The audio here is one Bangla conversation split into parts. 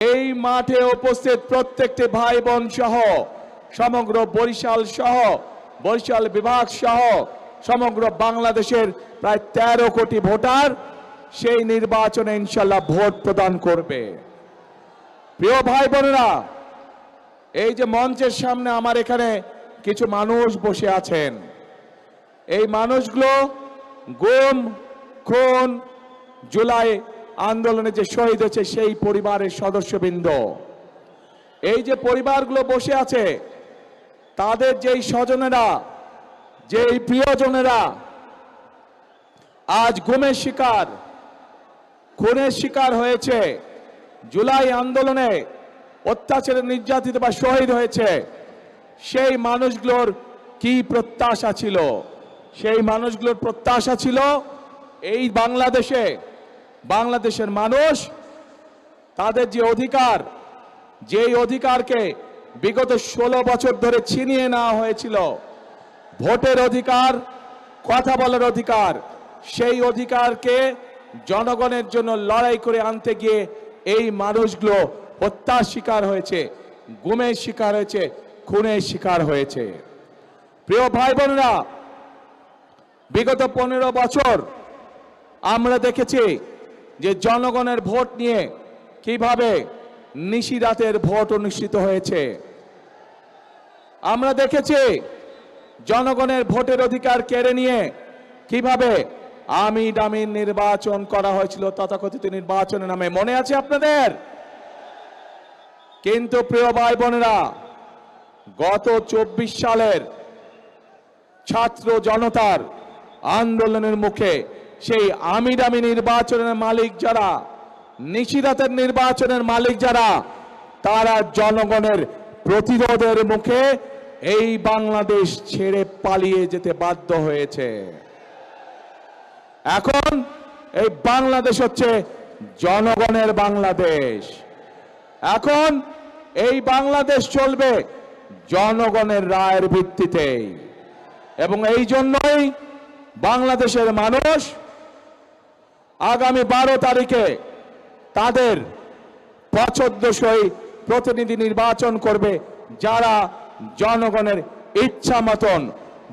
এই মাঠে উপস্থিত প্রত্যেকটি ভাই বোন সহ, সমগ্র বরিশাল সহ, বরিশাল বিভাগ সহ, সমগ্র বাংলাদেশের প্রায় তেরো কোটি ভোটার সেই নির্বাচনে ইনশাল্লাহ ভোট প্রদান করবে। প্রিয় ভাই বোনেরা এই যে মঞ্চের সামনে আমার এখানে কিছু মানুষ বসে আছেন। এই মানুষগুলো গুম, খুন, জুলাই আন্দোলনে যে শহীদ হয়েছে সেই পরিবারের সদস্যবৃন্দ। এই যে পরিবারগুলো বসে আছে, তাদের যেই স্বজনেরা, যেই প্রিয়জনেরা, আজ গুমের শিকার, খুনের শিকার হয়েছে, জুলাই আন্দোলনে অত্যাচারে নির্যাতিত বা শহীদ হয়েছে, সেই মানুষগুলোর কি প্রত্যাশা ছিল? সেই মানুষগুলোর প্রত্যাশা ছিল, এই বাংলাদেশে বাংলাদেশের মানুষ তাদের যে অধিকার, যেই অধিকারকে বিগত ষোলো বছর ধরে ছিনিয়ে নেওয়া হয়েছিল, ভোটের অধিকার, কথা বলার অধিকার, সেই অধিকারকে জনগণের জন্য লড়াই করে আনতে গিয়ে এই মানুষগুলো হত্যার শিকার হয়েছে, গুমের শিকার হয়েছে, খুনের শিকার হয়েছে। প্রিয় ভাই বোনেরা বিগত পনেরো বছর আমরা দেখেছি যে জনগণের ভোট নিয়ে কীভাবে নিশিরাতের ভোট অনুষ্ঠিত হয়েছে। আমরা দেখেছি জনগণের ভোটের অধিকার কেড়ে নিয়ে কীভাবে আমি ডামির নির্বাচন করা হয়েছিল তথাকথিত নির্বাচনের নামে। মনে আছে আপনাদের? কিন্তু প্রিয় ভাই বোনেরা, গত চব্বিশ সালের ছাত্র জনতার আন্দোলনের মুখে সেই আমি দামি নির্বাচনের মালিক যারা নিশিরাতের নির্বাচনের মালিক যারা, তারা জনগণের প্রতিরোধের মুখে এই বাংলাদেশ ছেড়ে পালিয়ে যেতে বাধ্য হয়েছে। এখন এই বাংলাদেশ হচ্ছে জনগণের বাংলাদেশ। এখন এই বাংলাদেশ চলবে জনগণের রায়ের ভিত্তিতেই। এবং এই জন্যই বাংলাদেশের মানুষ আগামী বারো তারিখে তাদের পছন্দসই প্রতিনিধি নির্বাচন করবে যারা জনগণের ইচ্ছা মতন,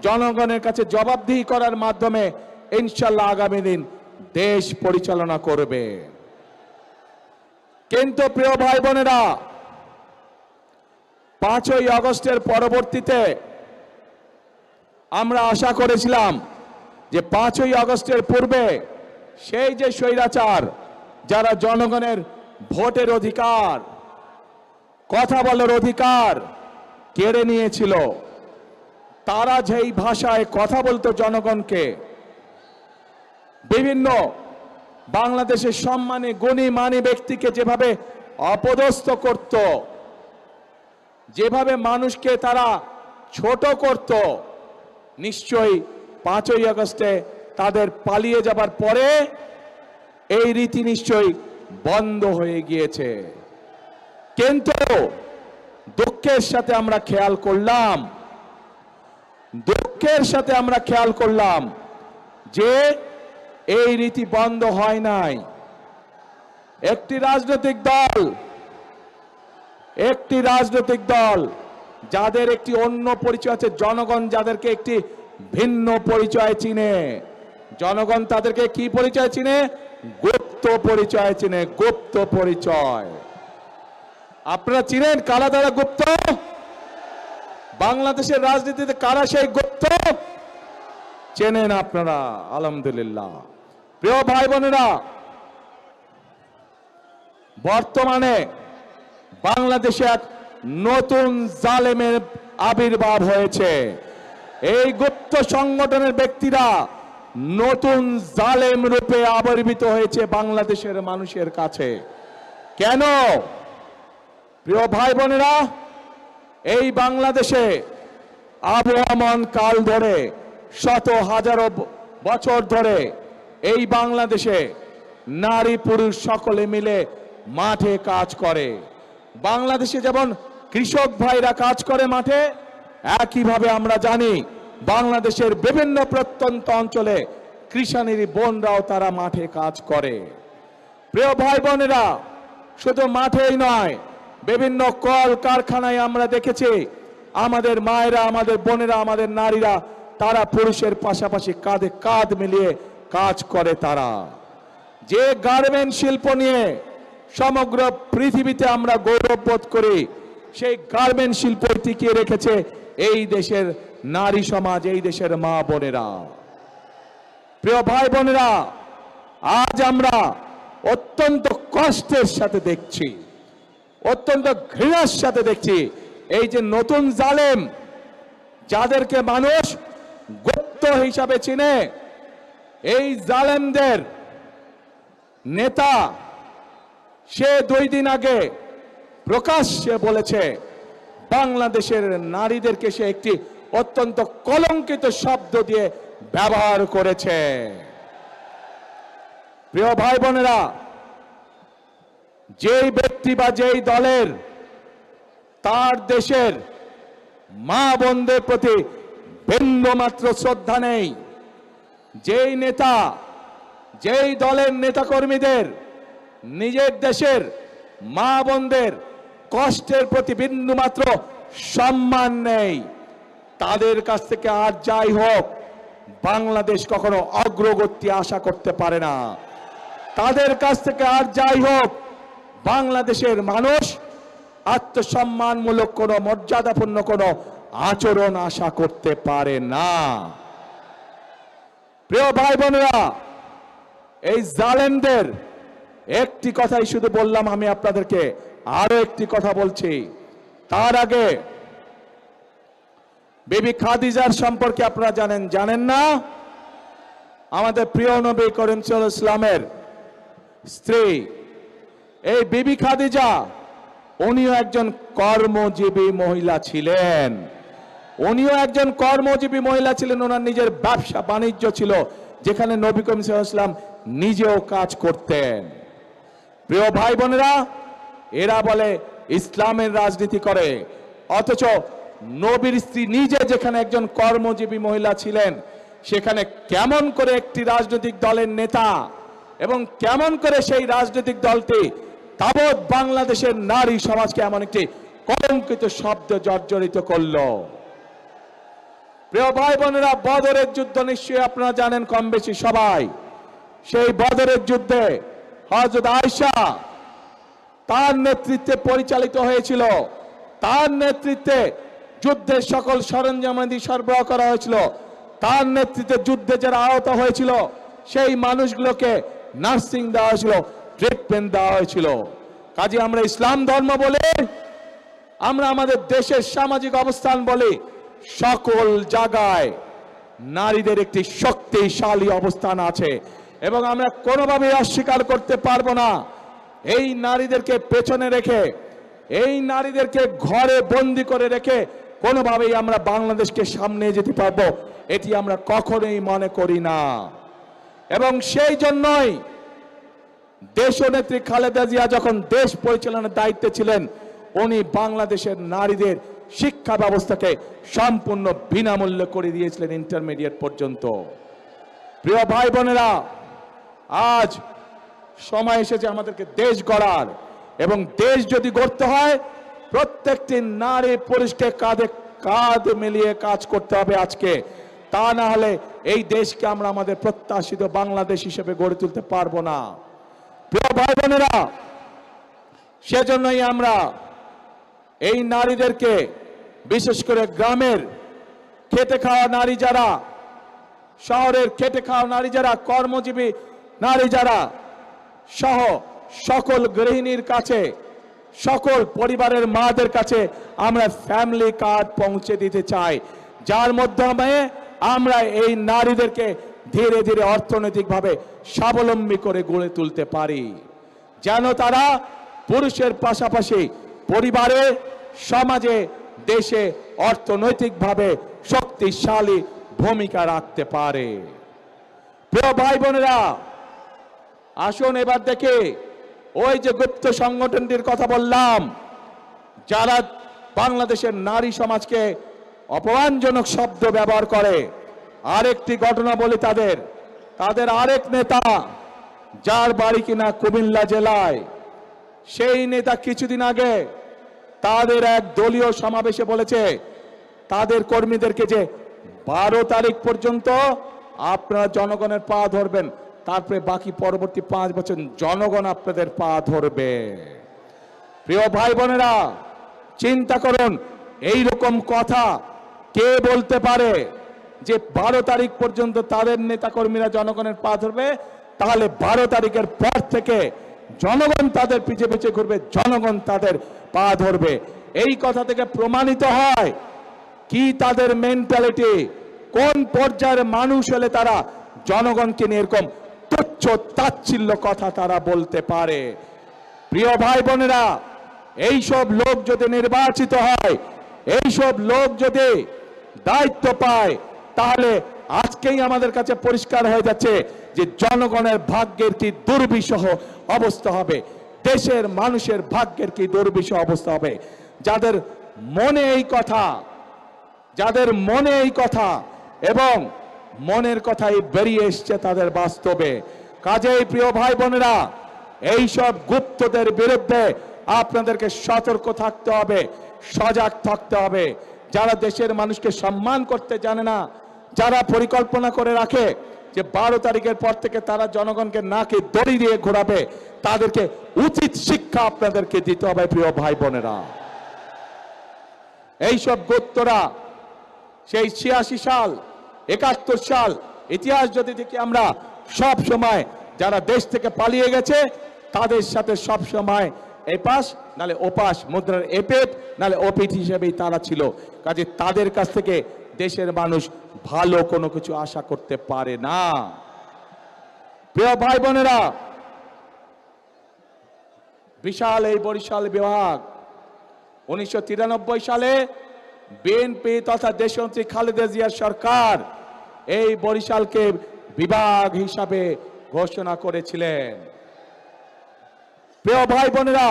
জনগণের কাছে জবাবদিহি করার মাধ্যমে ইনশাল্লাহ আগামী দিন দেশ পরিচালনা করবে। কিন্তু প্রিয় ভাই বোনেরা পাঁচই আগস্টের পরবর্তীতে আমরা আশা করেছিলাম যে পাঁচই আগস্টের পূর্বে সেই যে স্বৈরাচার যারা জনগণের ভোটের অধিকার, কথা বলার অধিকার কেড়ে নিয়েছিল, তারা যেই ভাষায় কথা বলতো জনগণকে, বিভিন্ন বাংলাদেশের সম্মানে গুণী মানী ব্যক্তিকে যেভাবে অপদস্থ করত, যেভাবে মানুষকে তারা ছোট করত, নিশ্চয়ই পাঁচই আগস্টে তাদের পালিয়ে যাবার পরে এই রীতি নিশ্চয়ই বন্ধ হয়ে গিয়েছে। কিন্তু দুঃখের সাথে আমরা খেয়াল করলাম, দুঃখের সাথে আমরা খেয়াল করলাম যে এই রীতি বন্ধ হয় নাই। একটি রাজনৈতিক দল, একটি রাজনৈতিক দল, যাদের একটি অন্য পরিচয় আছে, জনগণ যাদেরকে একটি ভিন্ন পরিচয় চিনে। জনগণ তাদেরকে কি পরিচয় চিনে? গুপ্ত পরিচয় চিনে, গুপ্ত পরিচয়। আপনারা চিনেন কারা দ্বারা গুপ্ত? বাংলাদেশের রাজনীতিতে কারা সেই গুপ্ত? চেনেন আপনারা, আলহামদুলিল্লাহ। প্রিয় ভাই বোনেরা, বর্তমানে বাংলাদেশে এক নতুন জালেমের আবির্ভাব হয়েছে। এই গুপ্ত সংগঠনের ব্যক্তিরা নতুন জালেম রূপে আবির্ভূত হয়েছে বাংলাদেশের মানুষের কাছে। কেন? প্রিয় ভাই বোনেরা, এই বাংলাদেশে আবহমান কাল ধরে, শত হাজারো বছর ধরে এই বাংলাদেশে নারী পুরুষ সকলে মিলে মাঠে কাজ করে। বাংলাদেশে যেমন কৃষক ভাইরা কাজ করে মাঠে, একইভাবে আমরা জানি বাংলাদেশের বিভিন্ন প্রত্যন্ত অঞ্চলে কৃষানির বোনরাও তারা মাঠে কাজ করে। প্রিয় ভাই বোনেরা শুধু মাঠেই নয়, বিভিন্ন কল কারখানায় আমরা দেখেছি, আমাদের মায়েরা, আমাদের বোনেরা, আমাদের নারীরা, তারা পুরুষের পাশাপাশি কাঁধে কাঁধ মিলিয়ে কাজ করে তারা। যে গার্মেন্ট শিল্প নিয়ে সমগ্র পৃথিবীতে আমরা গৌরববোধ করি, সেই গার্মেন্ট শিল্প টিকিয়ে রেখেছে এই দেশের নারী সমাজ এই দেশের মা বোনেরা। প্রিয় ভাই বোনেরা, আজ আমরা অত্যন্ত কষ্টের সাথে দেখছি, অত্যন্ত ঘৃণার সাথে দেখছি এই যে নতুন জালেম যাদেরকে মানুষ গুপ্ত হিসাবে চিনে, এই জালেমদের নেতা সে দুই দিন আগে প্রকাশ্যে বলেছে, বাংলাদেশের নারীদেরকে সে একটি অত্যন্ত কলঙ্কিত শব্দ দিয়ে ব্যবহার করেছে। প্রিয় ভাই বোনেরা যেই ব্যক্তি বা যেই দলের, তার দেশের মা বোনদের প্রতি বিন্দুমাত্র শ্রদ্ধা নেই। যেই নেতা, যেই দলের নেতাকর্মীদের, নিজের দেশের মা বোনদের কষ্টের প্রতি বিন্দুমাত্র সম্মান নেই। তাদের কাছ থেকে আর যাই হোক, বাংলাদেশ কখনো অগ্রগতি আশা করতে পারে না। তাদের কাছ থেকে আর যাই হোক, বাংলাদেশের মানুষ আত্মসম্মানমূলক কোনো মর্যাদাপূর্ণ কোনো আচরণ আশা করতে পারে না। প্রিয় ভাই বোনেরা এই জালেমদের একটি কথাই শুধু বললাম আমি আপনাদেরকে আরও একটি কথা বলছি। তার আগে বেবি খাদিজার সম্পর্কে আপনারা জানেন জানেন না? আমাদের প্রিয় নবী করিম ইসলামের স্ত্রী। এই বিবি খাদিজা, উনিও একজন কর্মজীবী মহিলা ছিলেন। উনিও একজন কর্মজীবী মহিলা ছিলেন, ওনার নিজের ব্যবসা বাণিজ্য ছিল, যেখানে নবী করিম ইসলাম নিজেও কাজ করতেন। প্রিয় ভাই বোনেরা, এরা বলে ইসলামের রাজনীতি করে, অথচ নবীর স্ত্রী নিজে যেখানে একজন কর্মজীবী মহিলা ছিলেন, সেখানে কেমন করে একটি রাজনৈতিক দলের নেতা এবং কেমন করে সেই রাজনৈতিক দলটি তাবৎ বাংলাদেশের নারী সমাজকে এমন একটি কলঙ্কিত শব্দ জর্জরিত করল। প্রিয় ভাই বোনেরা, বদরের যুদ্ধ নিশ্চয়ই আপনারা জানেন কম বেশি সবাই। সেই বদরের যুদ্ধে হজরত আয়সা তার নেতৃত্বে পরিচালিত হয়েছিল। তার নেতৃত্বে যুদ্ধের সকল সরঞ্জামাদি সরবরাহ করা হয়েছিল। তার নেতৃত্বে যুদ্ধে যারা আহত হয়েছিল, সেই মানুষগুলোকে নার্সিং দেওয়া হয়েছিল, ট্রিটমেন্ট দেওয়া হয়েছিল। কাজে আমরা ইসলাম ধর্ম বলে, আমরা আমাদের দেশের সামাজিক অবস্থান বলি, সকল জায়গায় নারীদের একটি শক্তিশালী অবস্থান আছে এবং আমরা কোনোভাবেই অস্বীকার করতে পারব না। এই নারীদেরকে পেছনে রেখে, এই নারীদেরকে ঘরে বন্দি করে রেখে কোনোভাবেই আমরা বাংলাদেশকে সামনে যেতে পারব, এটি আমরা কখনোই মনে করি না। এবং সেই জন্যই দেশনেত্রী খালেদা জিয়া যখন দেশ পরিচালনার দায়িত্বে ছিলেন, উনি বাংলাদেশের নারীদের শিক্ষা ব্যবস্থাকে সম্পূর্ণ বিনামূল্যে করে দিয়েছিলেন ইন্টারমিডিয়েট পর্যন্ত। প্রিয় ভাই বোনেরা, আজ সময় এসেছে আমাদেরকে দেশ গড়ার। এবং দেশ যদি গড়তে হয় প্রত্যেকটি নারী পুরুষকে কাঁধে, কাঁধ মিলিয়ে কাজ করতে হবে আজকে। তা না হলে এই দেশকে আমরা আমাদের প্রত্যাশিত বাংলাদেশ হিসেবে গড়ে তুলতে পারব না। প্রিয় ভাই বোনেরা সেজন্যই আমরা এই নারীদেরকে, বিশেষ করে গ্রামের খেটে খাওয়া নারী যারা, শহরের খেটে খাওয়া নারী যারা, কর্মজীবী নারী যারা, সহ সকল গৃহিণীর কাছে সকল পরিবারের মাদের কাছে আমরা ফ্যামিলি কার্ড পৌঁছে দিতে চাই। যার মাধ্যমে আমরা এই নারীদেরকে ধীরে ধীরে অর্থনৈতিকভাবে স্বাবলম্বী করে গড়ে তুলতে পারি। যেন তারা পুরুষের পাশাপাশি পরিবারে, সমাজে, দেশে অর্থনৈতিকভাবে শক্তিশালী ভূমিকা রাখতে পারে। প্রিয় ভাই বোনেরা, আসুন এবার দেখে ওই যে গুপ্ত সংগঠনটির কথা বললাম, যারা বাংলাদেশের নারী সমাজকে অপমানজনক শব্দ ব্যবহার করে, আরেকটি ঘটনা বলি তাদের তাদের আরেক নেতা যার বাড়ি কিনা কুমিল্লা জেলায়, সেই নেতা কিছুদিন আগে তাদের এক দলীয় সমাবেশে বলেছে, তাদের কর্মীদেরকে যে বারো তারিখ পর্যন্ত আপনারা জনগণের পা ধরবেন। তারপরে বাকি পরবর্তী পাঁচ বছর জনগণ আপনাদের পা ধরবে। প্রিয় ভাই বোনেরা, চিন্তা করুন এই রকম কথা কে বলতে পারে যে বারো তারিখ পর্যন্ত তাদের নেতাকর্মীরা জনগণের পা ধরবে? তাহলে বারো তারিখের পর থেকে জনগণ তাদের পিছে পিছে ঘুরবে, জনগণ তাদের পা ধরবে। এই কথা থেকে প্রমাণিত হয় কি তাদের মেন্টালিটি কোন পর্যায়ের মানুষ হলে তারা জনগণকে নিয়ে এরকম তাচ্ছিল্য কথা তারা বলতে পারে। প্রিয় ভাই বোনেরা, এইসব লোক যদি নির্বাচিত হয়, এইসব লোক যদি দায়িত্ব পায়, তাহলে আজকেই আমাদের কাছে পরিষ্কার হয়ে যাচ্ছে যে জনগণের ভাগ্যের কি দুর্বিষহ অবস্থা হবে, দেশের মানুষের ভাগ্যের কি দুর্বিষহ অবস্থা হবে। যাদের মনে এই কথা, যাদের মনে এই কথা এবং মনের কথাই বেরিয়ে এসছে তাদের বাস্তবে। কাজেই প্রিয় ভাই বোনেরা, এইসব গুপ্তদের বিরুদ্ধে আপনাদেরকে সতর্ক থাকতে হবে, সজাগ থাকতে হবে। যারা দেশের মানুষকে সম্মান করতে জানে না, যারা পরিকল্পনা করে রাখে যে বারো তারিখের পর থেকে তারা জনগণকে নাকে দড়ি দিয়ে ঘোরাবে, তাদেরকে উচিত শিক্ষা আপনাদেরকে দিতে হবে, প্রিয় ভাই বোনেরা। এইসব গোত্তরা সেই ছিয়াশি সাল, একাত্তর সাল, ইতিহাস যদি দেখি আমরা সব সময় যারা দেশ থেকে পালিয়ে গেছে, তাদের সাথে সব সময় এপাশ নালে ওপাশ মুদ্রার এপেট নালে ওপিট হিসেবেই তারা ছিল। কাজে তাদের কাছ থেকে দেশের মানুষ ভালো কোনো কিছু আশা করতে পারে না। প্রিয় ভাই বোনেরা বিশাল এই বরিশাল বিভাগ, উনিশশো তিরানব্বই সালে বিএনপি তথা দেশমন্ত্রী খালেদা জিয়ার সরকার এই বরিশালকে বিভাগ হিসাবে ঘোষণা করেছিলেন। প্রিয় ভাই বোনেরা,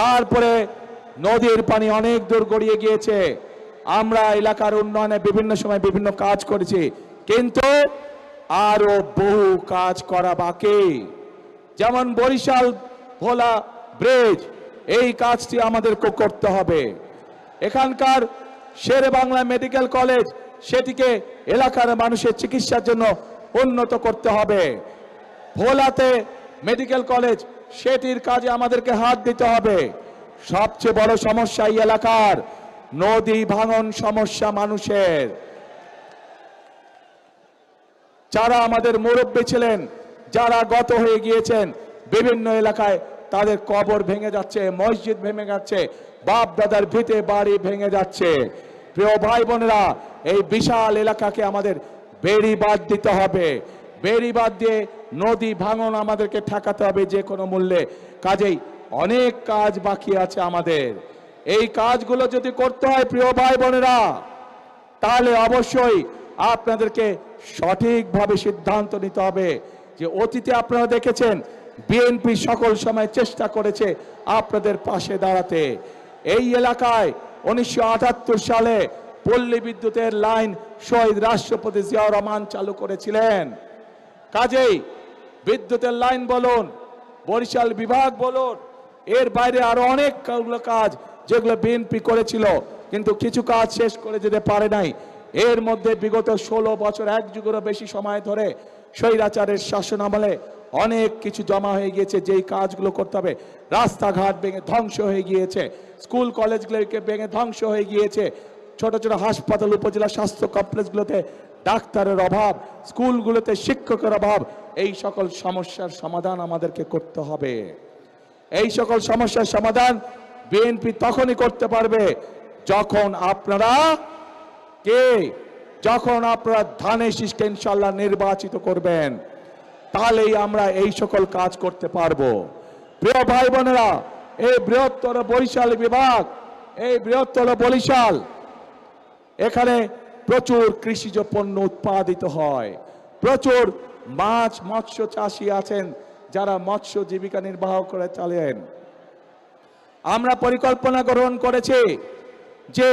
তারপরে নদীর পানি অনেক দূর গড়িয়ে গিয়েছে। আমরা এলাকার উন্নয়নে বিভিন্ন সময় বিভিন্ন কাজ করেছি, কিন্তু আরও বহু কাজ করা বাকি। যেমন বরিশাল ভোলা ব্রিজ, এই কাজটি আমাদের করতে হবে। এখানকার শের বাংলা মেডিকেল কলেজ, সেটিকে এলাকার মানুষের চিকিৎসার জন্য উন্নত করতে হবে। ভোলাতে মেডিকেল কলেজ, সেটির কাজে আমাদেরকে হাত দিতে হবে। সবচেয়ে বড় সমস্যা এই এলাকার, নদী ভাঙন সমস্যা মানুষের। যারা আমাদের মুরব্বী ছিলেন, যারা গত হয়ে গিয়েছেন, বিভিন্ন এলাকায় তাদের কবর ভেঙে যাচ্ছে, মসজিদ ভেঙে যাচ্ছে বাপ দাদার ভিটে বাড়ি ভেঙে যাচ্ছে। প্রিয় ভাই বোনেরা, এই বিশাল এলাকাকে আমাদের বেড়ি বাদ দিতে হবে। বেড়ি বাদ দিয়ে নদী ভাঙন আমাদেরকে ঠেকাতে হবে যে কোনো মূল্যে। কাজেই অনেক কাজ বাকি আছে আমাদের। এই কাজগুলো যদি করতে হয় প্রিয় ভাই বোনেরা, তাহলে অবশ্যই আপনাদেরকে সঠিকভাবে সিদ্ধান্ত নিতে হবে যে অতীতে আপনারা দেখেছেন বিএনপি সকল সময় চেষ্টা করেছে আপনাদের পাশে দাঁড়াতে। এই এলাকায় উনিশশো সালে পল্লী বিদ্যুতের লাইন শহীদ রাষ্ট্রপতি জিয়াউর রহমান চালু করেছিলেন। কাজেই বিদ্যুতের লাইন বলুন, বরিশাল বিভাগ বলুন, এর বাইরে আরও অনেক কাজ যেগুলো বিএনপি করেছিল, কিন্তু কিছু কাজ শেষ করে যেতে পারে নাই। এর মধ্যে বিগত ষোলো বছর এক যুগেরও বেশি সময় ধরে স্বৈরাচারের শাসন আমলে অনেক কিছু জমা হয়ে গিয়েছে, যেই কাজগুলো করতে হবে। রাস্তাঘাট ভেঙে ধ্বংস হয়ে গিয়েছে, স্কুল কলেজগুলোকে ভেঙে ধ্বংস হয়ে গিয়েছে, ছোট ছোট হাসপাতাল, উপজেলা স্বাস্থ্য কমপ্লেক্সগুলোতে ডাক্তারের অভাব, স্কুলগুলোতে শিক্ষকের অভাব, এই সকল সমস্যার সমাধান আমাদেরকে করতে হবে। এই সকল সমস্যার সমাধান বিএনপি তখনই করতে পারবে যখন আপনারা কে? যখন আপনারা ধানের শীষকে ইনশাল্লাহ নির্বাচিত করবেন। তাহলেই আমরা এই সকল কাজ করতে পারব। প্রিয় ভাই বোনেরা এই বৃহত্তর বরিশাল বিভাগ, এই বৃহত্তর বরিশাল, এখানে প্রচুর কৃষিজ পণ্য উৎপাদিত হয়। প্রচুর মাছ, মৎস্য চাষী আছেন যারা মৎস্য জীবিকা নির্বাহ করে চালেন। আমরা পরিকল্পনা গ্রহণ করেছি যে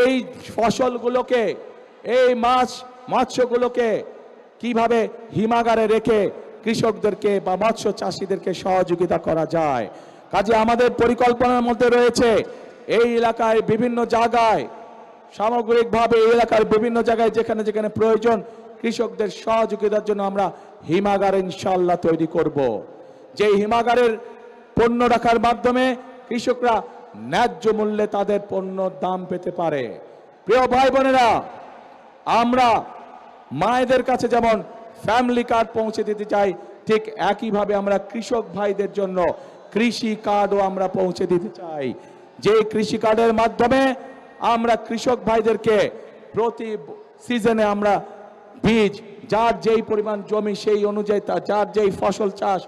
এই ফসলগুলোকে, এই মাছ, মৎস্যগুলোকে কীভাবে হিমাগারে রেখে কৃষকদেরকে বা মৎস্য চাষিদেরকে সহযোগিতা করা যায় কাজে আমাদের পরিকল্পনার মধ্যে রয়েছে, এই এলাকায় বিভিন্ন জায়গায়, সামগ্রিকভাবে এই এলাকার বিভিন্ন জায়গায় যেখানে যেখানে প্রয়োজন, কৃষকদের সহযোগিতার জন্য আমরা হিমাগার ইনশাল্লাহ তৈরি করব। যে হিমাগারের পণ্য রাখার মাধ্যমে কৃষকরা ন্যায্য মূল্যে তাদের পণ্য দাম পেতে পারে প্রিয় ভাই বোনেরা আমরা মায়েদের কাছে যেমন ফ্যামিলি কার্ড পৌঁছে দিতে চাই, ঠিক একইভাবে আমরা কৃষক ভাইদের জন্য কৃষি কার্ডও আমরা পৌঁছে দিতে চাই। যে কৃষি কার্ডের মাধ্যমে আমরা কৃষক ভাইদেরকে প্রতি সিজনে আমরা বীজ, যার যেই পরিমাণ জমি সেই অনুযায়ী তা, যার যেই ফসল চাষ,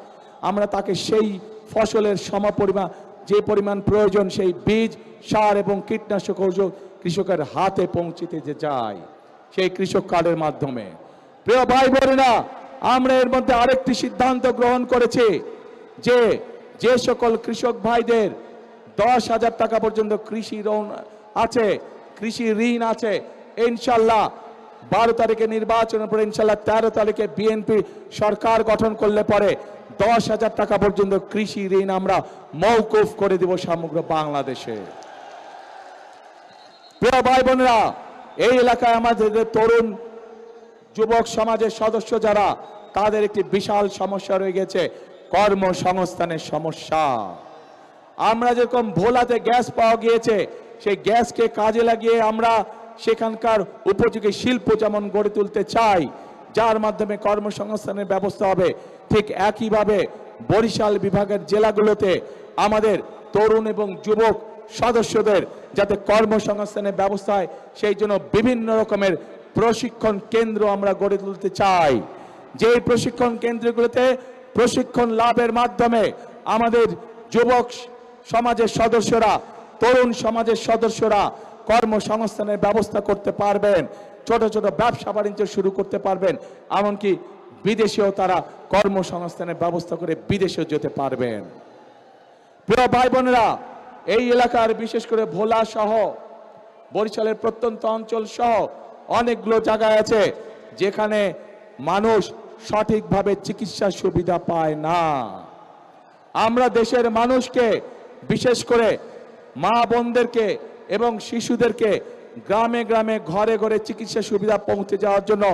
আমরা তাকে সেই ফসলের সমপরিমাণ যে পরিমাণ প্রয়োজন সেই বীজ, সার এবং কীটনাশক ঔষধ কৃষকের হাতে পৌঁছে দিতে যায় সেই কৃষক কার্ডের মাধ্যমে। প্রিয় ভাই বোনেরা আমরা এর মধ্যে আরেকটি সিদ্ধান্ত গ্রহণ করেছি যে যে সকল কৃষক ভাইদের দশ হাজার টাকা পর্যন্ত কৃষি ঋণ আছে, কৃষি ঋণ আছে, ইনশাল্লাহ বারো তারিখে নির্বাচনের পরে ইনশাল্লাহ তেরো তারিখে বিএনপি সরকার গঠন করলে পরে দশ হাজার টাকা পর্যন্ত কৃষি ঋণ আমরা মৌকুফ করে দিব সমগ্র বাংলাদেশে। প্রিয় ভাই বোনেরা এই এলাকায় আমাদের তরুণ যুবক সমাজের সদস্য যারা, তাদের একটি বিশাল সমস্যা রয়ে গেছে, কর্মসংস্থানের সমস্যা। আমরা যেরকম ভোলাতে গ্যাস পাওয়া গিয়েছে, সেই গ্যাসকে কাজে লাগিয়ে আমরা সেখানকার উপযোগী শিল্প যেমন গড়ে তুলতে চাই, যার মাধ্যমে কর্মসংস্থানের ব্যবস্থা হবে, ঠিক একইভাবে বরিশাল বিভাগের জেলাগুলোতে আমাদের তরুণ এবং যুবক সদস্যদের যাতে কর্মসংস্থানের ব্যবস্থা হয় সেই জন্য বিভিন্ন রকমের প্রশিক্ষণ কেন্দ্র আমরা গড়ে তুলতে চাই। যে প্রশিক্ষণ কেন্দ্রগুলোতে প্রশিক্ষণ লাভের মাধ্যমে আমাদের যুবক সমাজের সদস্যরা, তরুণ সমাজের সদস্যরা কর্মসংস্থানের ব্যবস্থা করতে পারবেন, ছোট ছোট ব্যবসা বাণিজ্য শুরু করতে পারবেন, এমনকি বিদেশেও তারা কর্মসংস্থানের ব্যবস্থা করে বিদেশেও যেতে পারবেন। প্রিয় ভাই বোনেরা এই এলাকার বিশেষ করে ভোলা সহ, বরিশালের প্রত্যন্ত অঞ্চল সহ অনেকগুলো জায়গায় আছে যেখানে মানুষ সঠিকভাবে চিকিৎসা সুবিধা পায় না। আমরা দেশের মানুষকে, বিশেষ করে মা বোনদেরকে এবং শিশুদেরকে গ্রামে গ্রামে ঘরে ঘরে চিকিৎসা সুবিধা পৌঁছে যাওয়ার জন্য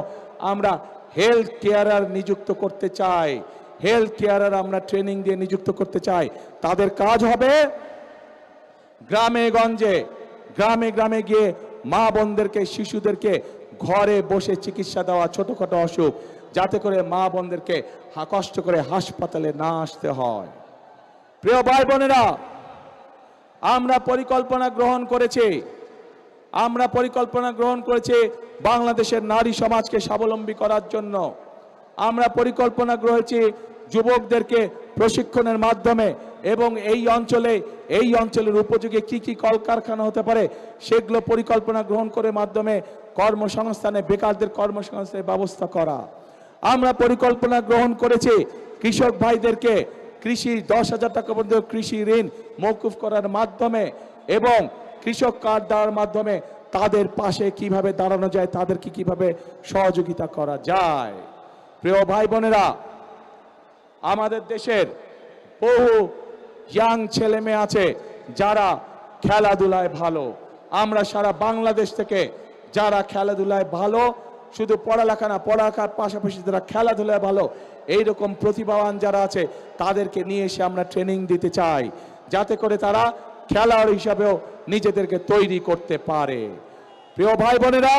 আমরা হেলথ কেয়ারার নিযুক্ত করতে চাই। হেলথ কেয়ারার আমরা ট্রেনিং দিয়ে নিযুক্ত করতে চাই। তাদের কাজ হবে গ্রামে গঞ্জে, গ্রামে গ্রামে গিয়ে মা বোনদেরকে, শিশুদেরকে ঘরে বসে চিকিৎসা দেওয়া ছোটখাটো অসুখ, যাতে করে মা বোনদেরকে কষ্ট করে হাসপাতালে না আসতে হয়। প্রিয় ভাই বোনেরা, আমরা পরিকল্পনা গ্রহণ করেছি। আমরা পরিকল্পনা গ্রহণ করেছি বাংলাদেশের নারী সমাজকে স্বাবলম্বী করার জন্য। আমরা পরিকল্পনা গ্রহেছি যুবকদেরকে প্রশিক্ষণের মাধ্যমে এবং এই অঞ্চলে, এই অঞ্চলের উপযোগী কি কি কলকারখানা হতে পারে, সেগুলো পরিকল্পনা গ্রহণ করে মাধ্যমে কর্মসংস্থানে, বেকারদের কর্মসংস্থানের ব্যবস্থা করা। আমরা পরিকল্পনা গ্রহণ করেছি কৃষক ভাইদেরকে কৃষি, দশ হাজার টাকা পর্যন্ত কৃষি ঋণ মৌকুফ করার মাধ্যমে এবং কৃষক কার্ড দেওয়ার মাধ্যমে তাদের পাশে কীভাবে দাঁড়ানো যায়, তাদেরকে কীভাবে সহযোগিতা করা যায়। প্রিয় ভাই বোনেরা, আমাদের দেশের বহু ইয়াং ছেলে মেয়ে আছে, যারা খেলাধুলায় ভালো। আমরা সারা বাংলাদেশ থেকে যারা খেলাধুলায় ভালো, শুধু পড়ালেখা না, পড়ালেখার পাশাপাশি যারা খেলাধুলায় ভালো, এইরকম প্রতিভাবান যারা আছে, তাদেরকে নিয়ে এসে আমরা ট্রেনিং দিতে চাই, যাতে করে তারা খেলোয়াড় হিসাবেও নিজেদেরকে তৈরি করতে পারে। প্রিয় ভাই বোনেরা,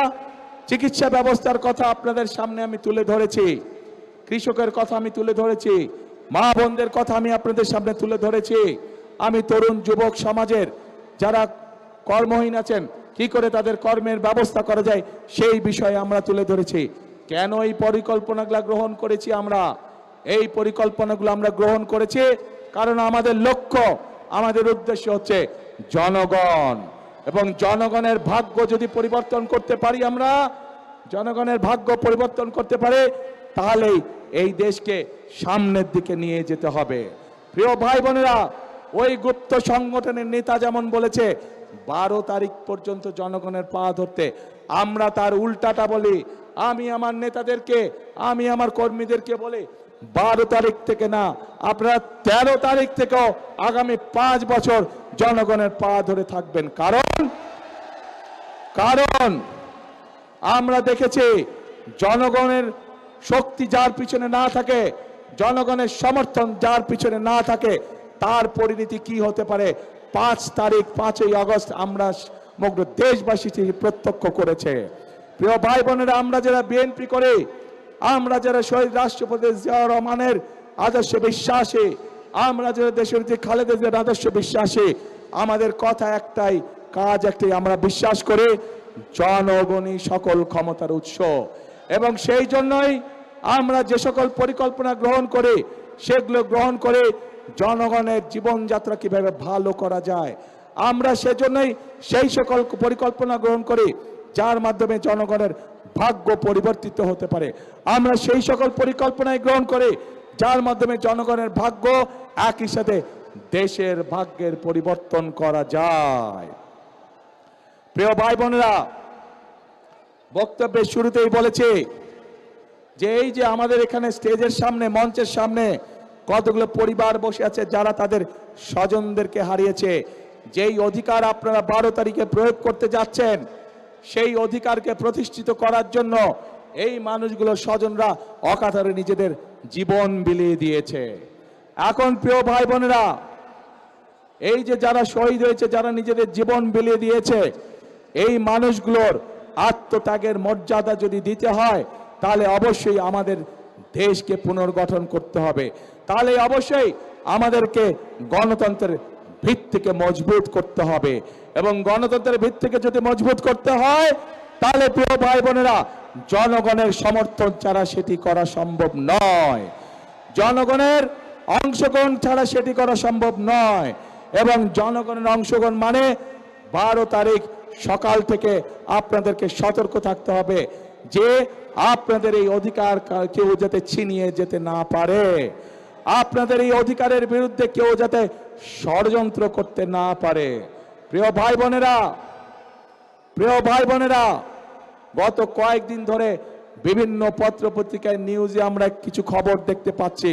চিকিৎসা ব্যবস্থার কথা আপনাদের সামনে আমি তুলে ধরেছি, কৃষকের কথা আমি তুলে ধরেছি মা বোনদের কথা আমি আপনাদের সামনে তুলে ধরেছি। আমি তরুণ যুবক সমাজের যারা কর্মহীন আছেন, কি করে তাদের কর্মের ব্যবস্থা করা যায়, সেই বিষয়ে আমরা তুলে ধরেছি। কেন এই পরিকল্পনাগুলো গ্রহণ করেছি আমরা? এই পরিকল্পনাগুলো আমরা গ্রহণ করেছি কারণ আমাদের লক্ষ্য, আমাদের উদ্দেশ্য হচ্ছে জনগণ। এবং জনগণের ভাগ্য যদি পরিবর্তন করতে পারি আমরা, জনগণের ভাগ্য পরিবর্তন করতে পারে তাহলেই এই দেশকে সামনের দিকে নিয়ে যেতে হবে। প্রিয় ভাই বোনেরা ওই গুপ্ত সংগঠনের নেতা যেমন বলেছে, বারো তারিখ পর্যন্ত জনগণের পা ধরতে। আমরা তার উল্টাটা বলি, আমি আমার নেতাদেরকে, আমি আমার কর্মীদেরকে বলি, বারো তারিখ থেকে না, আপনারা তেরো তারিখ থেকেও আগামী পাঁচ বছর জনগণের পা ধরে থাকবেন। কারণ কারণ আমরা দেখেছি, জনগণের শক্তি যার পিছনে না থাকে, জনগণের সমর্থন যার পিছনে না থাকে, তার পরিণতি কি হতে পারে? পাঁচ তারিখ, পাঁচই আগস্ট আমরা সমগ্র দেশবাসী প্রত্যক্ষ করেছে। প্রিয় ভাই বোনেরা, আমরা যারা বিএনপি করে, আমরা যারা শহীদ রাষ্ট্রপতি জিয়াউর রহমানের আদর্শ বিশ্বাসী, আমরা যারা দেশের যে খালেদা জিয়ার আদর্শে বিশ্বাসী, আমাদের কথা একটাই, কাজ একটাই, আমরা বিশ্বাস করি, জনগণই সকল ক্ষমতার উৎস। এবং সেই জন্যই আমরা যে সকল পরিকল্পনা গ্রহণ করি, সেগুলো গ্রহণ করে জনগণের জীবনযাত্রা কীভাবে ভালো করা যায়, আমরা সেজন্যই সেই সকল পরিকল্পনা গ্রহণ করি যার মাধ্যমে জনগণের ভাগ্য পরিবর্তিত হতে পারে। আমরা সেই সকল পরিকল্পনায় গ্রহণ করি যার মাধ্যমে জনগণের ভাগ্য একই সাথে দেশের ভাগ্যের পরিবর্তন করা যায়। প্রিয় ভাই বোনেরা বক্তব্যের শুরুতেই বলেছি যে এই যে আমাদের এখানে স্টেজের সামনে, মঞ্চের সামনে কতগুলো পরিবার বসে আছে যারা তাদের স্বজনদেরকে হারিয়েছে, যেই অধিকার আপনারা বারো তারিখে প্রয়োগ করতে যাচ্ছেন, সেই অধিকারকে প্রতিষ্ঠিত করার জন্য এই মানুষগুলো স্বজনরা অকাতরে নিজেদের জীবন বিলিয়ে দিয়েছে। এখন প্রিয় ভাই বোনেরা এই যে যারা শহীদ হয়েছে, যারা নিজেদের জীবন বিলিয়ে দিয়েছে, এই মানুষগুলোর আত্মত্যাগের মর্যাদা যদি দিতে হয়, তাহলে অবশ্যই আমাদের দেশকে পুনর্গঠন করতে হবে। তাহলে অবশ্যই আমাদেরকে গণতন্ত্রের ভিত্তিকে মজবুত করতে হবে এবং গণতন্ত্রের ভিত্তিকে যদি মজবুত করতে হয়, তাহলে প্রিয় ভাই বোনেরা জনগণের সমর্থন ছাড়া সেটি করা সম্ভব নয়। জনগণের অংশগ্রহণ ছাড়া সেটি করা সম্ভব নয় এবং জনগণের অংশগ্রহণ মানে বারো তারিখ সকাল থেকে আপনাদেরকে সতর্ক থাকতে হবে যে আপনাদের এই অধিকার কেউ যাতে ছিনিয়ে যেতে না পারে। আপনাদের এই অধিকারের বিরুদ্ধে কেউ যাতে ষড়যন্ত্র করতে না পারে। প্রিয় ভাই বোনেরা, প্রিয় ভাই বোনেরা, গত কয়েকদিন ধরে বিভিন্ন পত্র পত্রিকায় নিউজে আমরা কিছু খবর দেখতে পাচ্ছি।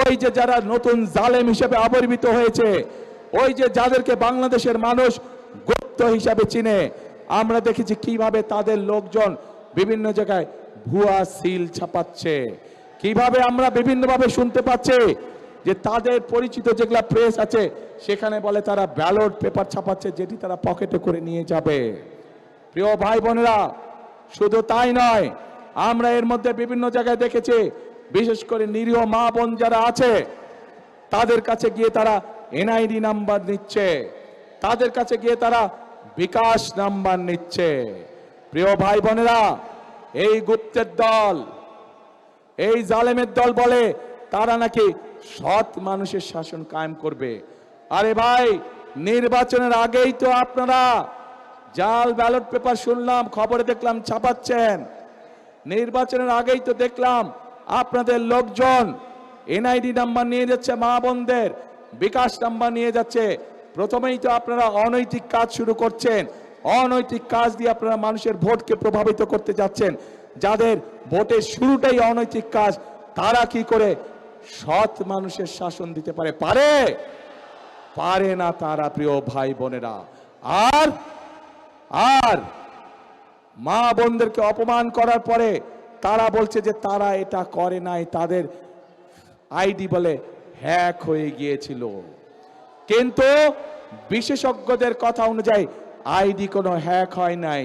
ওই যে যারা নতুন জালেম হিসেবে আবির্ভূত হয়েছে, ওই যে যাদেরকে বাংলাদেশের মানুষ গুপ্ত হিসাবে চিনে। আমরা দেখেছি কীভাবে তাদের লোকজন বিভিন্ন জায়গায় ভুয়া সিল ছাপাচ্ছে। কীভাবে আমরা বিভিন্নভাবে শুনতে পাচ্ছি যে তাদের পরিচিত যেগুলা প্রেস আছে, সেখানে বলে তারা ব্যালট পেপার ছাপাচ্ছে যেটি তারা পকেটে করে নিয়ে যাবে। প্রিয় ভাই বোনেরা, শুধু তাই নয়, আমরা এর মধ্যে বিভিন্ন জায়গায় দেখেছি, বিশেষ করে নিরীহ মা বোন যারা আছে, তাদের কাছে গিয়ে তারা এনআইডি নাম্বার নিচ্ছে। তাদের কাছে গিয়ে তারা বিকাশ নাম্বার নিচ্ছে। প্রিয় ভাই বোনেরা, এই গুপ্তের দল, এই জালেমের দল বলে তারা নাকি সৎ মানুষের শাসন কায়েম করবে। আরে ভাই, নির্বাচনের আগেই তো আপনারা জাল ব্যালট পেপার শুনলাম, খবরে দেখলাম ছাপাচ্ছেন। নির্বাচনের আগেই তো দেখলাম আপনাদের লোকজন এনআইডি নাম্বার নিয়ে যাচ্ছে মা বোনদের, বিকাশ নাম্বার নিয়ে যাচ্ছে। প্রথমেই তো আপনারা অনৈতিক কাজ শুরু করছেন। অনৈতিক কাজ দিয়ে আপনারা মানুষের ভোটকে প্রভাবিত করতে যাচ্ছেন। যাদের ভোটের শুরুটাই অনৈতিক কাজ, তারা কি করে সৎ মানুষের শাসন দিতে পারে? পারে? পারে না তারা, প্রিয় ভাই বোনেরা। আর আর মা বোনদেরকে অপমান করার পরে তারা বলছে যে তারা এটা করে নাই, তাদের আইডি বলে হ্যাক হয়ে গিয়েছিল। কিন্তু বিশেষজ্ঞদের কথা অনুযায়ী আইডি কোনো হ্যাক হয় নাই।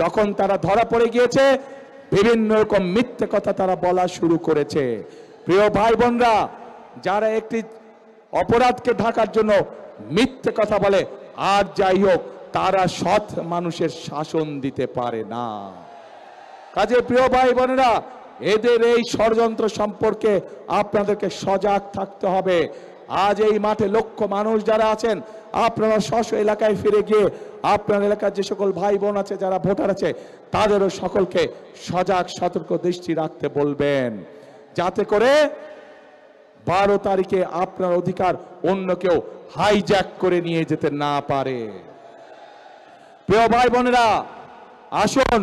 যখন তারা ধরা পড়ে গিয়েছে, বিভিন্ন রকম মিথ্যে কথা তারা বলা শুরু করেছে। প্রিয় ভাই বোনরা যারা একটি অপরাধকে ঢাকার জন্য মিথ্যে কথা বলে, আর যাই হোক, তারা সৎ মানুষের শাসন দিতে পারে না। কাজে প্রিয় ভাই বোনেরা এদের এই ষড়যন্ত্র সম্পর্কে আপনাদেরকে সজাগ থাকতে হবে। আজ এই মাঠে লক্ষ মানুষ যারা আছেন, আপনারা স্ব এলাকায় ফিরে গিয়ে আপনার এলাকার যে সকল ভাই বোন আছে, যারা ভোটার আছে, তাদেরও সকলকে সজাগ, সতর্ক দৃষ্টি রাখতে বলবেন। যাতে করে বারো তারিখে আপনার অধিকার অন্য কেউ হাইজ্যাক করে নিয়ে যেতে না পারে। প্রিয় ভাই বোনেরা আসুন,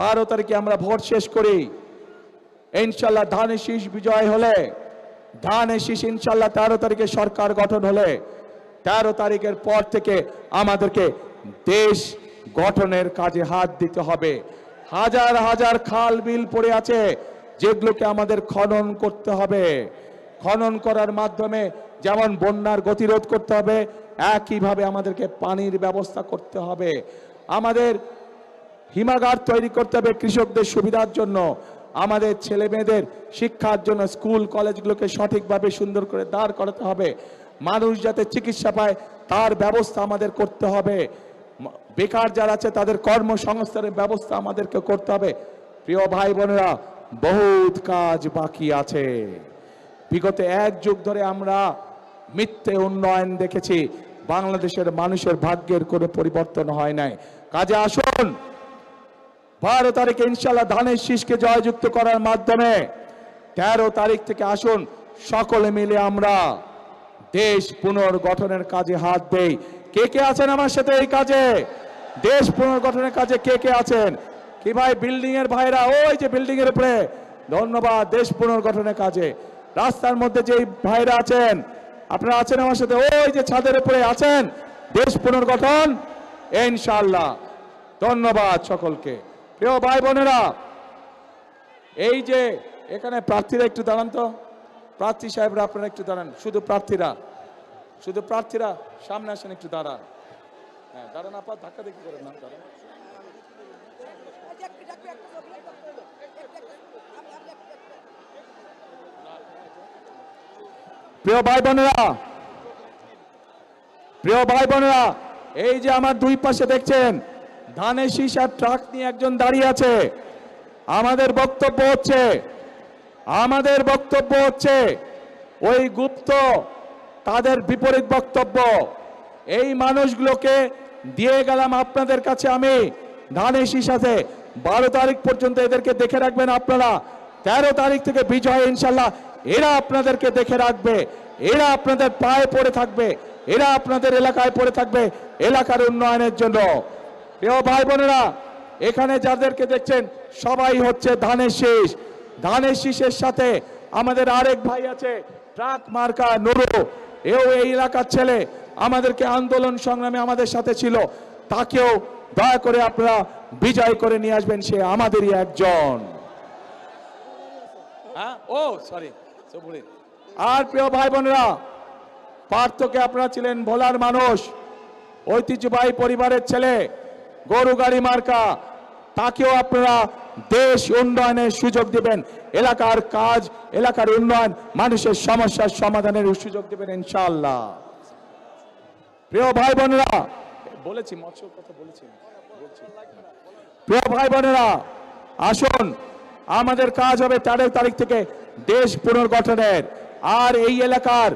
বারো তারিখে আমরা ভোট শেষ করি। ইনশাল্লাহ ধানের শীষ বিজয় হলে ধানের শীষ ইনশাল্লাহ তেরো তারিখে সরকার গঠন হলে, তেরো তারিখের পর থেকে আমাদেরকে দেশ গঠনের কাজে হাত দিতে হবে। হাজার হাজার খাল বিল পড়ে আছে, যেগুলোকে আমাদের খনন করতে হবে। খনন করার মাধ্যমে যেমন বন্যার গতিরোধ করতে হবে, একইভাবে আমাদেরকে পানির ব্যবস্থা করতে হবে। আমাদের হিমাগার তৈরি করতে হবে কৃষকদের সুবিধার জন্য। আমাদের ছেলে মেয়েদের শিক্ষার জন্য স্কুল, কলেজগুলোকে সঠিকভাবে সুন্দর করে দাঁড় করাতে হবে। মানুষ যাতে চিকিৎসা পায়, তার ব্যবস্থা আমাদের করতে হবে। বেকার যারা আছে, তাদের কর্মসংস্থানের ব্যবস্থা আমাদেরকে করতে হবে। প্রিয় ভাই বোনেরা, বহুত কাজ বাকি আছে। বিগত এক যুগ ধরে আমরা মিথ্যে উন্নয়ন দেখেছি। বাংলাদেশের মানুষের ভাগ্যের কোনো পরিবর্তন হয় নাই। কাজে আসুন। বারো তারিখে ইনশাল্লাহ ধানের শীষকে জয়যুক্ত করার মাধ্যমে তেরো তারিখ থেকে আসুন, সকলে মিলে আমরা দেশ পুনর্গঠনের কাজে হাত দেই। কে কে আছেন আমার সাথে এই কাজে? দেশ পুনর্গঠনের কাজে কে কে আছেন? কি ভাই বিল্ডিং এর ভাইরা? ওই যে বিল্ডিং এর উপরে। ধন্যবাদ, দেশ পুনর্গঠনের কাজে। রাস্তার মধ্যে যেই ভাইরা আছেন, আপনারা আছেন আমার সাথে? ওই যে ছাদের উপরে আছেন, দেশ পুনর্গঠন? ইনশাল্লাহ ধন্যবাদ সকলকে। প্রিয় ভাই বোনেরা, এই যে এখানে প্রার্থীরা একটু দাঁড়ান তো। প্রার্থী সাহেবরা আপনারা একটু দাঁড়ান, শুধু প্রার্থীরা শুধু প্রার্থীরা সামনে আসেন, একটু দাঁড়ান। হ্যাঁ দাঁড়ান আপনার ধাক্কা দেখি করেন না দাঁড়ান। প্রিয় ভাই বোনেরা, প্রিয় ভাই বোনেরা, এই যে আমার দুই পাশে দেখছেন ধানের শীষ ট্রাক নিয়ে একজন দাঁড়িয়ে আছে। আমাদের বক্তব্য হচ্ছে, আমাদের বক্তব্য হচ্ছে, ওই গুপ্ত তাদের বিপরীত বক্তব্য। এই মানুষগুলোকে দিয়ে গেলাম আপনাদের কাছে আমি ধানের শীষ বারো তারিখ পর্যন্ত এদেরকে দেখে রাখবেন আপনারা। তেরো তারিখ থেকে বিজয়, ইনশাল্লাহ এরা আপনাদেরকে দেখে রাখবে। এরা আপনাদের পায়ে পড়ে থাকবে। এরা আপনাদের এলাকায় পড়ে থাকবে। এলাকার উন্নয়নের জন্য। প্রিয় ভাই বোনেরা, এখানে যাদেরকে দেখছেন, সবাই হচ্ছে ধানের শীষ। ধানের শীষের সাথে আমাদের আরেক ভাই আছে, ট্রাক মার্কা নুরু। এও এই এলাকার ছেলে, আমাদেরকে আন্দোলন সংগ্রামে আমাদের সাথে ছিল। তাকেও দয়া করে আপনারা বিজয় করে নিয়ে আসবেন, সে আমাদেরই একজন। হ্যাঁ? ও সরি আর প্রিয় ভাই বোনেরা, পার্থকে আপনারা ছিলেন ভোলার মানুষ। ঐতিহ্যবাহী পরিবারের ছেলে গরু, গাড়ি, মার্কা, তাকেও আপনারা দেশ উন্নয়নের সুযোগ দিবেন। এলাকার কাজ, এলাকার উন্নয়ন, মানুষের সমস্যার সমাধানের সুযোগ দিবেন ইনশাআল্লাহ। প্রিয় ভাই বোনেরা বলেছি মৎস্য কথা বলেছি। প্রিয় ভাই বোনেরা আসুন, আমাদের কাজ হবে তেরো তারিখ থেকে দেশ পুনর্গঠনের। আর এই এলাকার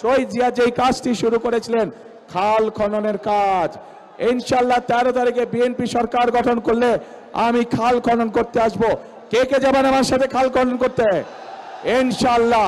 শহীদ জিয়া যেই কাজটি শুরু করেছিলেন, খাল খননের কাজ। ইনশাল্লাহ তেরো তারিখে বিএনপি সরকার গঠন করলে আমি খাল খনন করতে আসব। কে কে যাবেন আমার সাথে খাল খনন করতে? ইনশাল্লাহ